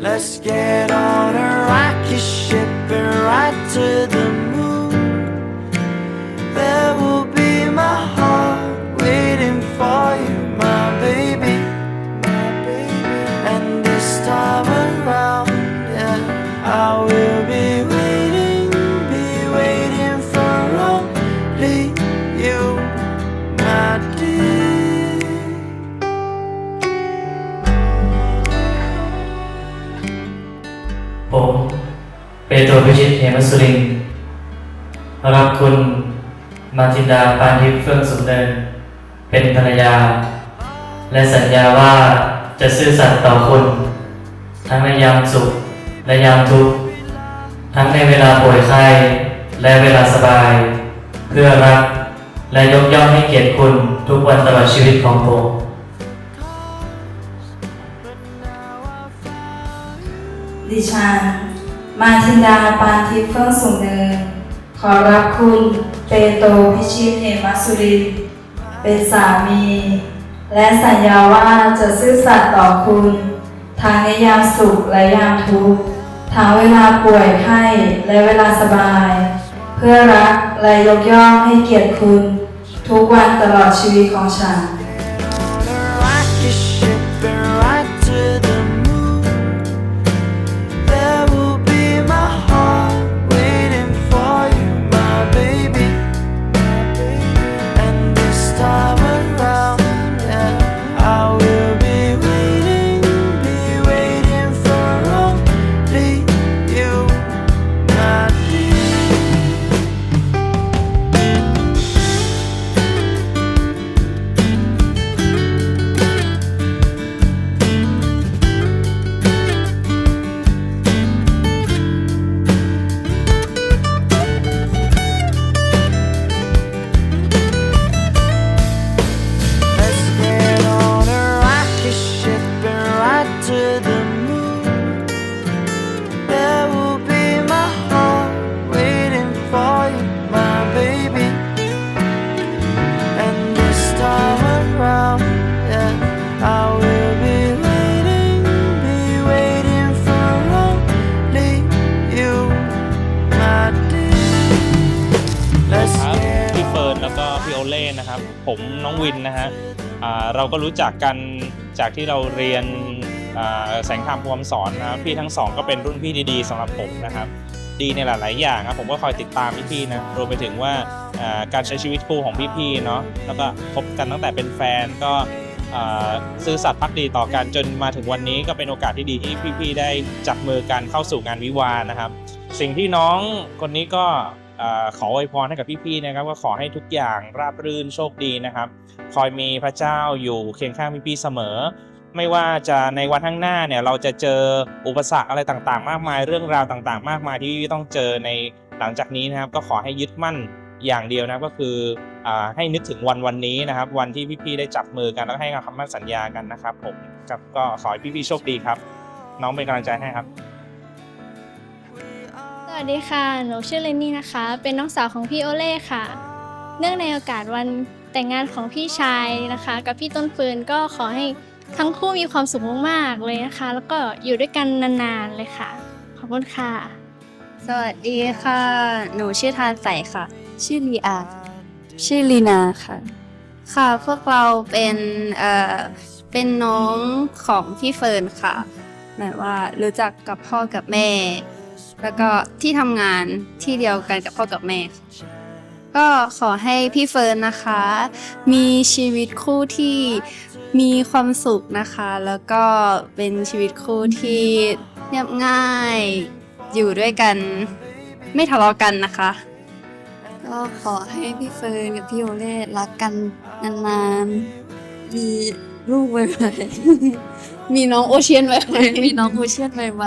Let's get on a rocket ship and ride to the moon. รับคุณมาทินดาปานทิพย์เฟื่องสุนเนิน เป็นภรรยา และสัญญาว่าจะซื่อสัตย์ต่อคุณ ทั้งในยามสุขและยามทุกข์ ทั้งในเวลาป่วยไข้และเวลาสบาย เพื่อรักและยกย่องให้เกียรติคุณทุกวันตลอดชีวิตของผมดิฉัน มาทินดาปานทิพย์เฟื่องสูงเนิน ขอรับคุณเปโตพิชิตเหมสุริน เป็นสามี และสัญญาว่าจะซื่อสัตย์ต่อคุณทั้งในยามสุขและยามทุกข์ทั้งเวลาป่วยไข้และเวลาสบาย เพื่อรักและยกย่องให้เกียรติคุณ ทุกวันตลอดชีวิตของฉัน นะครับ ผมน้องวินนะฮะเราก็รู้จักกันจากที่เราเรียนแสงธรรมพวมสอนนะครับพี่ทั้งสองก็เป็นรุ่นพี่ดีๆสำหรับผมนะครับ ดีในหลาย ๆ อย่างครับผมก็คอยติดตามพี่ๆนะรวมไปถึงว่าการใช้ชีวิตคู่ของพี่ๆเนาะแล้วก็คบกันตั้งแต่เป็นแฟนก็ซื่อสัตย์พักดีต่อกันจนมาถึงวันนี้ก็เป็นโอกาสที่ดีที่พี่ๆได้จับมือกันเข้าสู่งานวิวานะครับ สิ่งที่น้องคนนี้ก็ ขออวยพรให้กับพี่ๆนะครับว่าขอให้ทุกอย่างราบรื่นโชคดีนะครับ คอยมีพระเจ้าอยู่เคียงข้างพี่ๆเสมอ ไม่ว่าจะในวันข้างหน้าเนี่ยเราจะเจออุปสรรคอะไรต่างๆ มากมาย เรื่องราวต่างๆ มากมายที่พี่ต้องเจอในหลังจากนี้นะครับ ก็ขอให้ยึดมั่นอย่างเดียวนะก็คืออให้นึกถึงวันวันนี้นะครับ วันที่พี่ๆได้จับมือกันแล้วให้คำมั่นสัญญากันนะครับผมครับก็ขอให้พี่ๆโชคดีครับ น้องเป็นกำลังใจให้ครับ วัสดีค่ะ หนูชื่อเลนนี่นะคะ เป็นน้องสาวของพี่โอเล่ค่ะ เนื่องในโอกาสวันแต่งงานของพี่ชายนะคะ กับพี่ต้นฟืนก็ขอให้ทั้งคู่มีความสุขมากๆเลยนะคะ แล้วก็อยู่ด้วยกันนานๆเลยค่ะ ขอบคุณค่ะ สวัสดีค่ะ หนูชื่อทานใสค่ะ ชื่อลีอาชื่อลีนาค่ะ ค่ะพวกเราเป็นเอ่อเป็นน้องของพี่เฟิร์นค่ะหมายว่ารู้จักกับพ่อกับแม่ แล้วก็ที่ทำงานที่เดียวกันกับพ่อกับแม่ค่ะก็ขอให้พี่เฟิร์นนะคะ มีชีวิตคู่ที่มีความสุขนะคะ แล้วก็เป็นชีวิตคู่ที่เรียบง่าย อยู่ด้วยกัน ไม่ทะเลาะกันนะคะ ก็ขอให้พี่เฟิร์นกับพี่โอเล่รักกันนานๆ มีลูกไวๆมีน้องโอเชียนไวๆมีน้องโอเชียนไว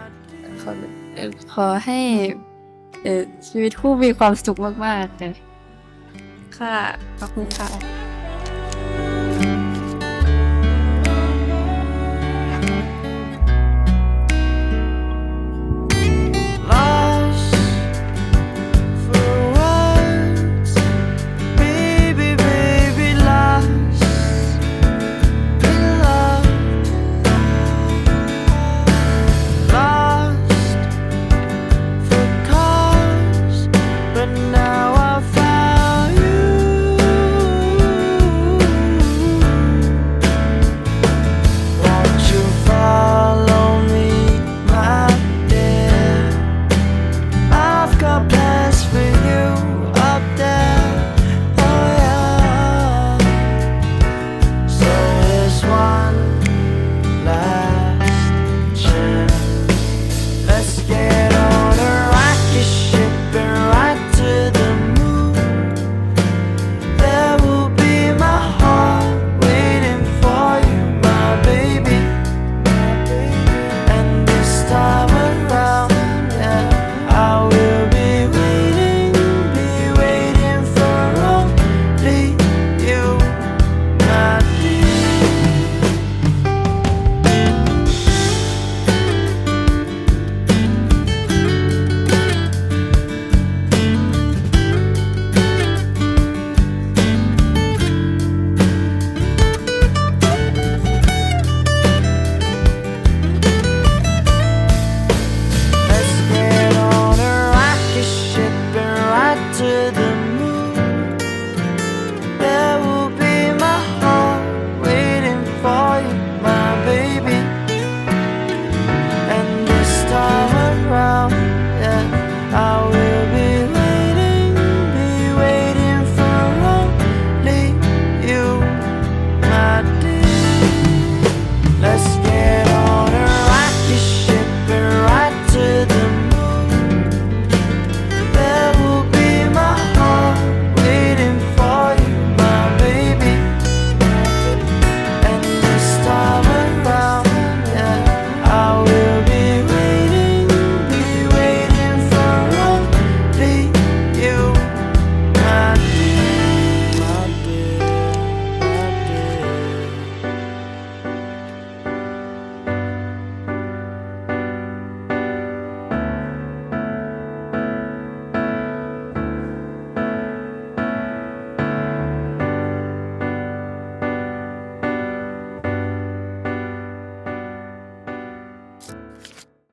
ๆขอเอ่อ ขอให้ชีวิตคู่มีความสุขมากๆเลยค่ะ ขอบคุณค่ะ the night.